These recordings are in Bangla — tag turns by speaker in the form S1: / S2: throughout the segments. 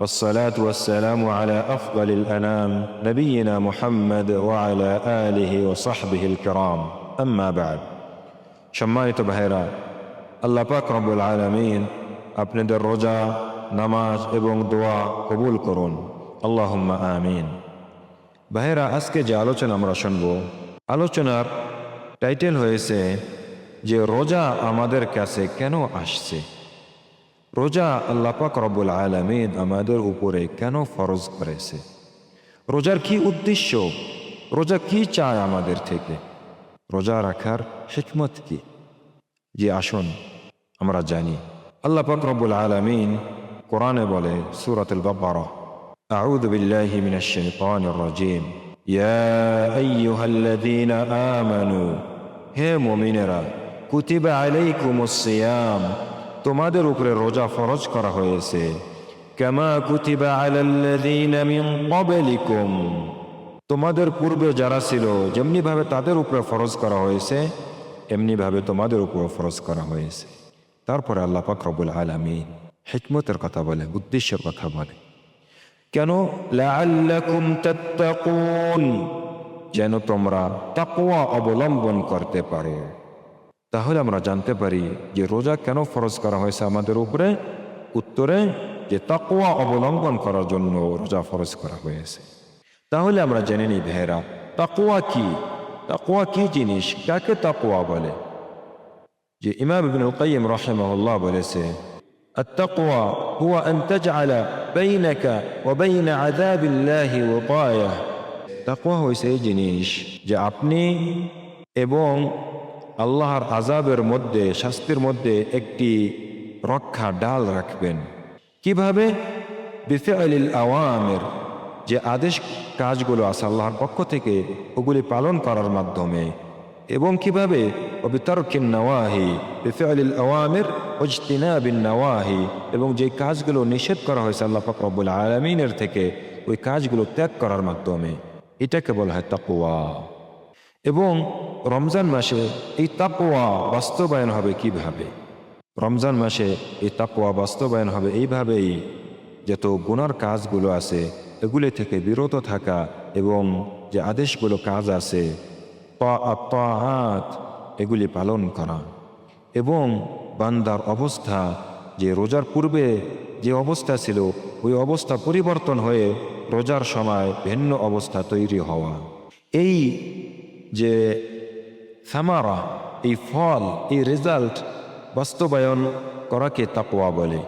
S1: والصلاة والسلام على أفضل الأنام نبينا محمد وعلى آله وصحبه الكرام أما بعد সম্মানিত ভাইরা আল্লাহ পাক রব্বুল আলমিন আপনাদের রোজা নামাজ এবং দোয়া কবুল করুন আল্লাহুম্মা আমিন ভাইরা আজকে যে আলোচনা আমরা শুনব আলোচনার টাইটেল হয়েছে যে রোজা আমাদের কাছে কেন আসছে রোজা আল্লাহ পাক রব্বুল আলমিন আমাদের উপরে কেন ফরজ করেছে রোজার কি উদ্দেশ্য রোজা কি চায় আমাদের থেকে রোজা রাখার হিকমত কি যে আসুন আমরা জানি আল্লাহ পাক রব্বুল আলমিন কোরআনে বলে সুরাতুল বাবারা أعوذ بالله من الشيطان الرجيم يا أيها الذين آمنوا হে মমিনেরা কুতিবা আলাইকুমুস সিয়াম তোমাদের উপরে রোজা ফরজ করা হয়েছে। তোমাদের পূর্বে যারা ছিল যেমনি ভাবে তাদের উপরে ফরজ করা হয়েছে এমনি ভাবে তোমাদের উপরে ফরজ করা হয়েছে। তারপরে আল্লাহ পাক রব্বুল আলামিন হিকমতের কথা বলে, উদ্দেশ্যের কথা বলে। কেন? যেন তোমরা তাকওয়া অবলম্বন করতে পারো। তাহলে আমরা জানতে পারি যে রোজা কেন ফরজ করা হয়েছে আমাদের উপরে উত্তরে যে তাকওয়া অবলম্বন করার জন্য রোজা ফরজ করা হয়েছে তাহলে আমরা জেনে নিই ভেরা তাকওয়া কি তাকওয়া কি জিনিস কাকে তাকওয়া বলে যে ইমাম ইবনুল কাইয়িম রাহিমাহুল্লাহ বলেছে التقوى هو أن تجعل بينك وبين عذاب الله وقاية তাকওয়া হয়েছে এই জিনিস যে আপনি এবং আল্লাহর আজাবের মধ্যে, শাস্তির মধ্যে একটি রক্ষা ডাল রাখবেন। কীভাবে? বিফেআলিল আওয়ামের, যে আদেশ কাজগুলো আছে আল্লাহর পক্ষ থেকে, ওগুলি পালন করার মাধ্যমে। এবং কীভাবে? অবিতর্কিন নওয়াহি, বিফেআলিল আওয়ামের, ওজতিনাবিন নওয়াহি, এবং যে কাজগুলো নিষেধ করা হয়েছে আল্লাহ পাক রব্বুল আলমিনের থেকে, ওই কাজগুলো ত্যাগ করার মাধ্যমে। এটাকে বলা হয় তাকুয়া এবং রমজান মাসে এই তাকুয়া বাস্তবায়ন হবে কীভাবে? রমজান মাসে এই তাকুয়া বাস্তবায়ন হবে এইভাবেই যত গুনার কাজগুলো আছে, এগুলি থেকে বিরত থাকা এবং যে আদেশগুলো কাজ আছে তাআত এগুলি পালন করা। এবং বান্দার অবস্থা, যে রোজার পূর্বে যে অবস্থা ছিল, ওই অবস্থা পরিবর্তন হয়ে রোজার সময় ভিন্ন অবস্থা তৈরি হওয়া। এই যে সামারা, এই ফল, এই রেজাল্ট বাস্তবায়ন করাকে তাকোয়া বলে।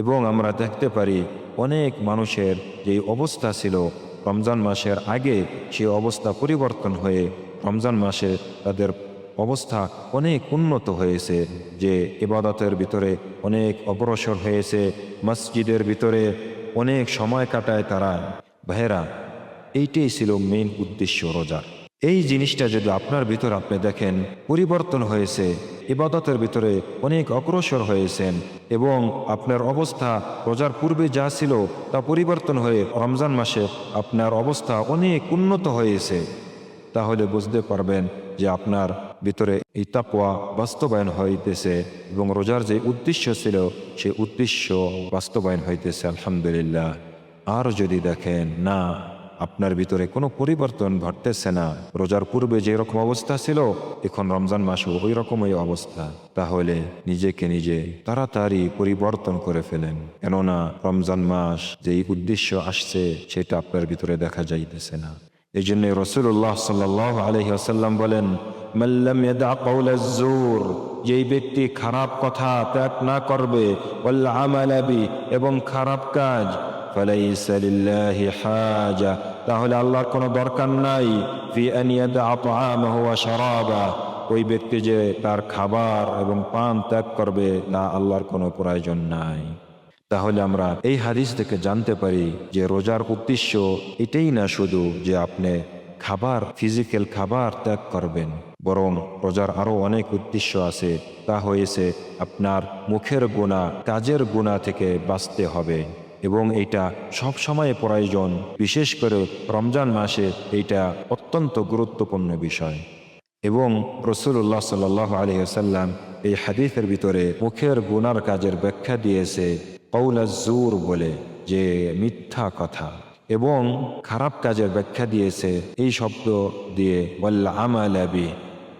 S1: এবং আমরা দেখতে পারি অনেক মানুষের যে অবস্থা ছিল রমজান মাসের আগে, সে অবস্থা পরিবর্তন হয়ে রমজান মাসে তাদের অবস্থা অনেক উন্নত হয়েছে, যে ইবাদতের ভিতরে অনেক অগ্রসর হয়েছে, মসজিদের ভিতরে অনেক সময় কাটায় তারা। ভাইয়েরা, এইটাই ছিল মেইন উদ্দেশ্য রোজার। এই জিনিসটা যদি আপনার ভিতরে আপনি দেখেন, পরিবর্তন হয়েছে, ইবাদতের ভিতরে অনেক অগ্রসর হয়েছেন এবং আপনার অবস্থা রোজার পূর্বে যা ছিল তা পরিবর্তন হয়ে রমজান মাসে আপনার অবস্থা অনেক উন্নত হয়েছে। তাহলে বুঝতে পারবেন যে আপনার ভিতরে এই তাকুয়া বাস্তবায়ন হইতেছে এবং রোজার যে উদ্দেশ্য ছিল সে উদ্দেশ্য বাস্তবায়ন হইতেছে, আলহামদুলিল্লাহ। আর যদি দেখেন, না। আপনার ভিতরে কোনো পরিবর্তন ঘটতেছে না। রোজার পূর্বে যে রকম অবস্থা ছিল, এখন রমজান মাসও ওই রকমই অবস্থা। তাহলে নিজেকে নিজে তাড়াতাড়ি পরিবর্তন করে ফেলেন। কেননা রমজান মাস যেই উদ্দেশ্য আসছে, সেটা আপনার ভিতরে দেখা যাইতেছে না। এই জন্য রসুল্লাহ সাল্লাহ আলহি আসাল্লাম বলেন মাল্লাম যেই ব্যক্তি খারাপ কথা ত্যাগ না করবে এবং খারাপ কাজ তাহলে আল্লাহর কোনো দরকার নাই ফি ওই ব্যক্তি যে তার খাবার এবং পান ত্যাগ করবে, না আল্লাহর কোনো প্রয়োজন নাই। তাহলে আমরা এই হাদিস থেকে জানতে পারি যে রোজার উদ্দেশ্য এটাই না শুধু যে আপনি খাবার ফিজিক্যাল খাবার ত্যাগ করবেন, বরং রোজার আরও অনেক উদ্দেশ্য আছে। তা হয়েছে আপনার মুখের গুণা কাজের গুণা থেকে বাঁচতে হবে। এবং এটা সব সময় প্রয়োজন। বিশেষ করে রমজান মাসে এটা অত্যন্ত গুরুত্বপূর্ণ বিষয়। এবং রসুল্লাহ সাল্লাহ আলহিহাল্লাম এই হাদিসের ভিতরে মুখের গুনার কাজের ব্যাখ্যা দিয়েছে কৌলাজুর বলে, যে মিথ্যা কথা। এবং খারাপ কাজের ব্যাখ্যা দিয়েছে এই শব্দ দিয়ে বল্লা আমালাবি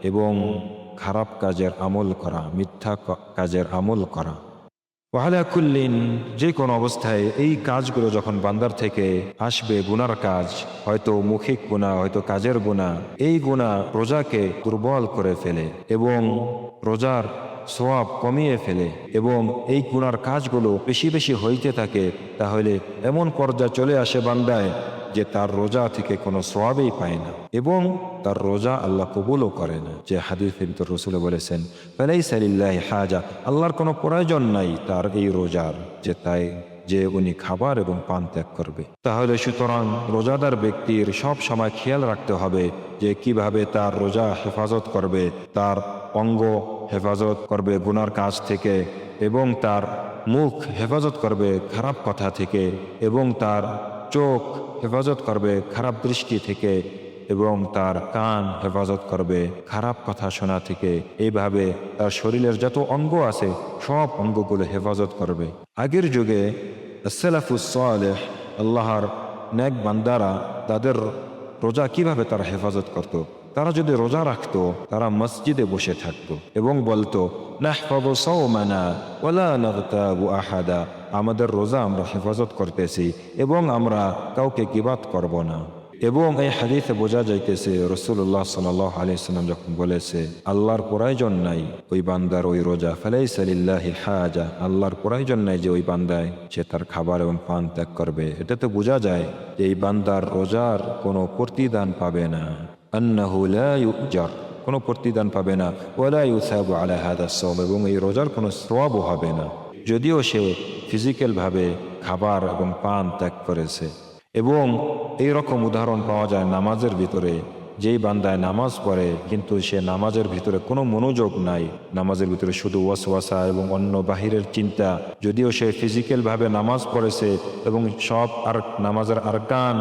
S1: এবং খারাপ কাজের আমল করা, মিথ্যা কাজের আমল করা। ওয়ালা কুল্লিন, যে কোনো অবস্থায় এই কাজগুলো যখন বান্দার থেকে আসবে, গুনার কাজ, হয়তো মুখিক গুণা হয়তো কাজের গুণা এই গুণা রোজাকে দুর্বল করে ফেলে এবং রোজার সোয়াব কমিয়ে ফেলে এবং এই গুনার কাজগুলো বেশি বেশি হইতে থাকে, তাহলে এমন পর্যায়ে চলে আসে বান্দায় যে তার রোজা থেকে কোনো সোয়াবেই পায় না এবং তার রোজা আল্লাহ কবুলও করে না। যে হাদিস রসুলে বলেছেন ফেলাই সালিল্লাহ হাজা আল্লাহর কোনো প্রয়োজন নাই তার এই রোজার, যে তাই যে উনি খাবার এবং পান ত্যাগ করবে। তাহলে সুতরাং রোজাদার ব্যক্তির সব সময় খেয়াল রাখতে হবে যে কীভাবে তার রোজা হেফাজত করবে, তার অঙ্গ হেফাজত করবে গুনার কাজ থেকে এবং তার মুখ হেফাজত করবে খারাপ কথা থেকে এবং তার চোখ হেফাজত করবে, খারাপ দৃষ্টি থেকে এবং তার কান হেফাজত করবে, খারাপ কথা শোনা থেকে। এইভাবে তার শরীরের যত অঙ্গ আছে, সব অঙ্গগুলো হেফাজত করবে। আগের যুগে সালাফুসালেহ আল্লাহর নেক বান্দারা তাদের রোজা কীভাবে তারা হেফাজত করত। তারা যদি রোজা রাখত, তারা মসজিদে বসে থাকতো এবং বলতো আহাদা। আমাদের রোজা আমরা হেফাজত করতেছি এবং আমরা কাউকে কিবাত করব না। এবং এই হাদিসে বোঝা যাইতেছে রসুল্লাহ সাল আলিয়াল্লাম যখন বলেছে, আল্লাহর প্রয়োজন নাই ওই বান্দার ওই রোজা ফেলাই সালিল্লাহি হাজা। আল্লাহর প্রয়োজন নাই যে ওই বান্দায় সে তার খাবার এবং পান ত্যাগ করবে। এটা তো বোঝা যায় যে এই বান্দার রোজার কোনো প্রতিদান পাবে না। আন্নাহু লা ইউজার, কোনো প্রতিদান পাবে না। ওলা ইউসাবু আলা হাদা সম এবং এই রোজার কোনো সওয়াবও হবে না। যদিও সে ফিজিক্যালভাবে খাবার এবং পান ত্যাগ করেছে। এবং এই রকম উদাহরণ পাওয়া যায় নামাজের ভিতরে। যেই বান্দায় নামাজ পড়ে, কিন্তু সে নামাজের ভিতরে কোনো মনোযোগ নাই। নামাজের ভিতরে শুধু ওয়াসওয়াসা এবং অন্য বাহিরের চিন্তা। যদিও সে ফিজিক্যালভাবে নামাজ পড়েছে এবং সব আর, নামাজের আরকান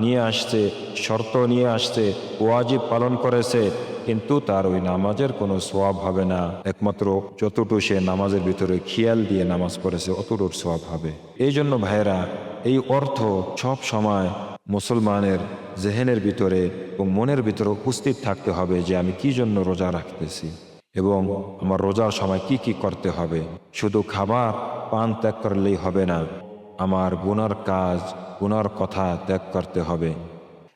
S1: নিয়ে আসছে, শর্ত নিয়ে আসছে, ওয়াজিব পালন করেছে। কিন্তু তার ওই নামাজের কোনো সোয়াব হবে না। একমাত্র যতটুকু সে নামাজের ভিতরে খেয়াল দিয়ে নামাজ পড়েছে অতটুর সোয়াব হবে। এই জন্য ভাইয়েরা, এই অর্থ সব সময় মুসলমানের জেহেনের ভিতরে এবং মনের ভিতরে উপস্থিত থাকতে হবে যে আমি কি জন্য রোজা রাখতেছি এবং আমার রোজার সময় কি কি করতে হবে। শুধু খাবার পান ত্যাগ করলেই হবে না, আমার গুনার কাজ, গুনার কথা ত্যাগ করতে হবে।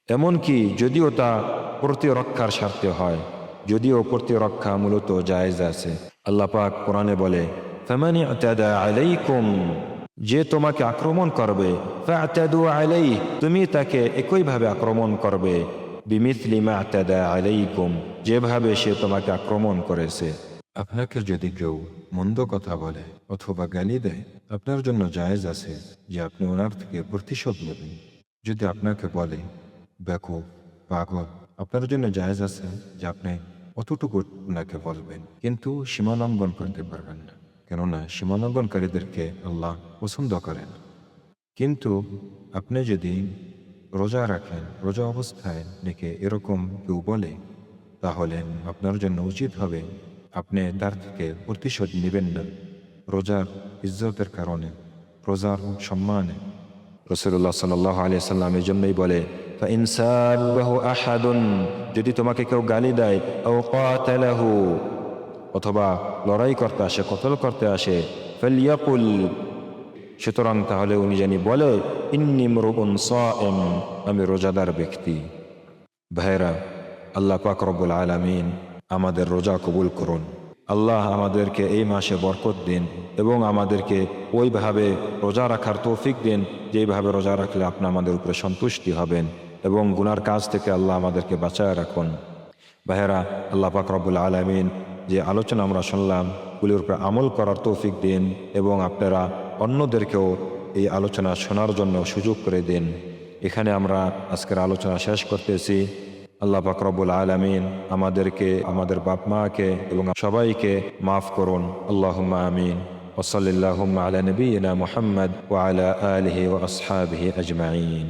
S1: এমনকি যদিও তা প্রতিরক্ষার স্বার্থে হয়, যদিও প্রতিরক্ষা মূলত জায়েজ আছে। আল্লাহ পাক কোরআনে বলে যে তোমাকে আক্রমণ করবে তুমি তাকে একইভাবে আক্রমণ করবে। যেভাবে সে তোমাকে আক্রমণ করেছে। আপনাকে যদি কেউ মন্দ কথা বলে অথবা গালি দেয়, আপনার জন্য জায়েজ আছে যে আপনি ওনার থেকে প্রতিশোধ নেবেন। যদি আপনাকে বলে বেকুব পাগল। আপনার জন্য জায়জ আছে যে আপনি অতটুকু ওনাকে বলবেন, কিন্তু সীমালঙ্ঘন করতে পারবেন না। কেননা সীমালঙ্ঘনকারীদেরকে আল্লাহ পছন্দ করেন। কিন্তু আপনি যদি রোজা রাখেন, রোজা অবস্থায় দেখে এরকম কেউ বলে, তাহলে আপনার জন্য উচিত হবে আপনি তার থেকে প্রতিশোধ নেবেন না। রোজার ইজ্জতের কারণে, রোজার সম্মানে। রসুল্লাহ সাল্লাহ আলিয়া সাল্লাম এই জন্যই বলে যদি তোমাকে কেউ গালি দেয় ও অথবা লড়াই করতে আসে কতল করতে আসে সুতরাং তাহলে উনি জানি বলে আমি রোজাদার ব্যক্তি। ভাইরা আল্লাহ পাক রব্বুল আলামিন আমাদের রোজা কবুল করুন। আল্লাহ আমাদেরকে এই মাসে বরকত দিন এবং আমাদেরকে ওইভাবে রোজা রাখার তৌফিক দিন, যেইভাবে রোজা রাখলে আপনি আমাদের উপরে সন্তুষ্টি হবেন। এবং গুনার কাজ থেকে আল্লাহ আমাদেরকে বাঁচায় রাখুন ভাইয়েরা আল্লাহ পাক রব্বুল আলমিন যে আলোচনা আমরা শুনলাম গুলির উপরে আমল করার তৌফিক দিন এবং আপনারা অন্যদেরকেও এই আলোচনা শোনার জন্য সুযোগ করে দিন এখানে আমরা আজকের আলোচনা শেষ করতেছি আল্লাহ পাক রব্বুল আলমিন আমাদেরকে আমাদের বাপ মাকে এবং সবাইকে মাফ করুন আল্লাহ আমিন وصلى اللهم على نبينا محمد وعلى آله وأصحابه أجمعين